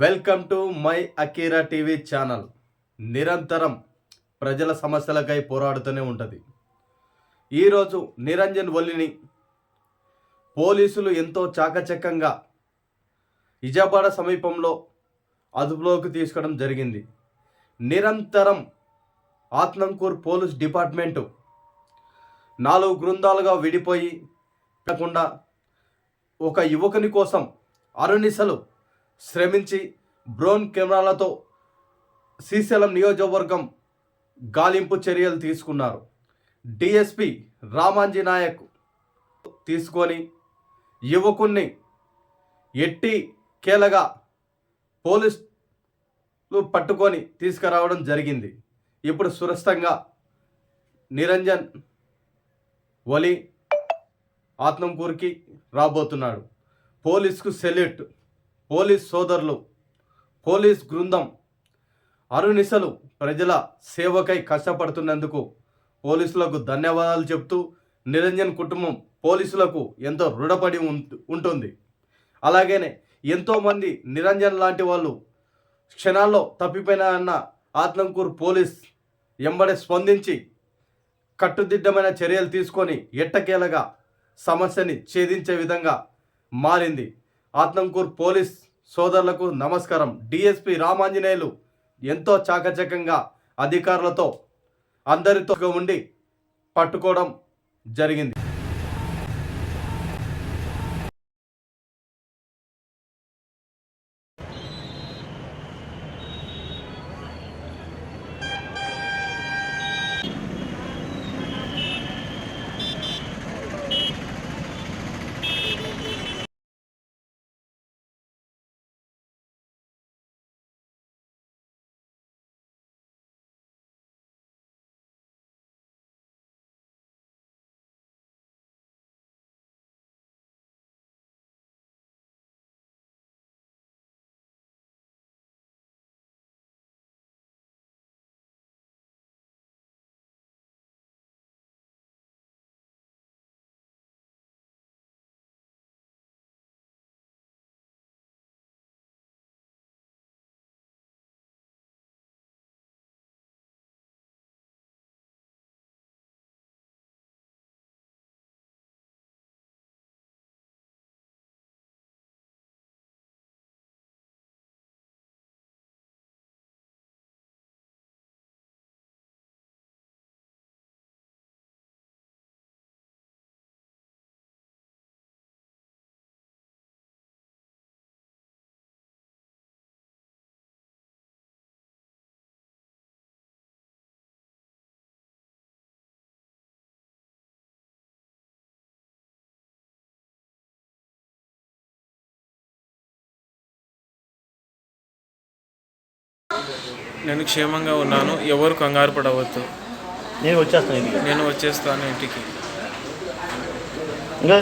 Welcome to my Akira TV channel. నిరంతరం ప్రజల సమస్యలకై పోరాడుతూనే ఉంటుంది. ఈరోజు నిరంజన్ వల్లిని పోలీసులు ఎంతో చాకచక్యంగా ఇజాబాడ సమీపంలో అదుపులోకి తీసుకోవడం జరిగింది. నిరంతరం ఆత్నంకూర్ పోలీస్ డిపార్ట్మెంటు నాలుగు బృందాలుగా విడిపోయి కాకుండా ఒక యువకుని కోసం అరుణిసలు శ్రమించి డ్రోన్ కెమెరాలతో శ్రీశైలం నియోజకవర్గం గాలింపు చర్యలు తీసుకున్నారు. డిఎస్పి రామాంజీ నాయక్ తీసుకొని యువకుణ్ణి ఎట్టి కేలగా పోలీసులు పట్టుకొని తీసుకురావడం జరిగింది. ఇప్పుడు సురక్షితంగా నిరంజన్ వలి ఆత్మకూరికి రాబోతున్నాడు. పోలీస్కు సెల్యూట్. పోలీస్ సోదరులు పోలీస్ బృందం అరునిసలు ప్రజల సేవకై కష్టపడుతున్నందుకు పోలీసులకు ధన్యవాదాలు చెప్తూ నిరంజన్ కుటుంబం పోలీసులకు ఎంతో రుణపడి ఉంటుంది. అలాగనే ఎంతోమంది నిరంజన్ లాంటి వాళ్ళు క్షణాల్లో తప్పిపోయినా అన్న ఆత్మకూరు పోలీస్ ఎంబడే స్పందించి కట్టుదిట్టమైన చర్యలు తీసుకొని ఎట్టకేలగా సమస్యని ఛేదించే విధంగా మారింది. ఆత్మకూర్ పోలీస్ సోదరులకు నమస్కారం. డిఎస్పి రామాంజనేయులు ఎంతో చాకచక్యంగా అధికారులతో అందరితో ఉండి పట్టుకోవడం జరిగింది. నేను క్షేమంగా ఉన్నాను. ఎవరు కంగారు పడవద్దు. నేను వచ్చేస్తాను నేను వచ్చేస్తాను ఇంటికి. ఇంకా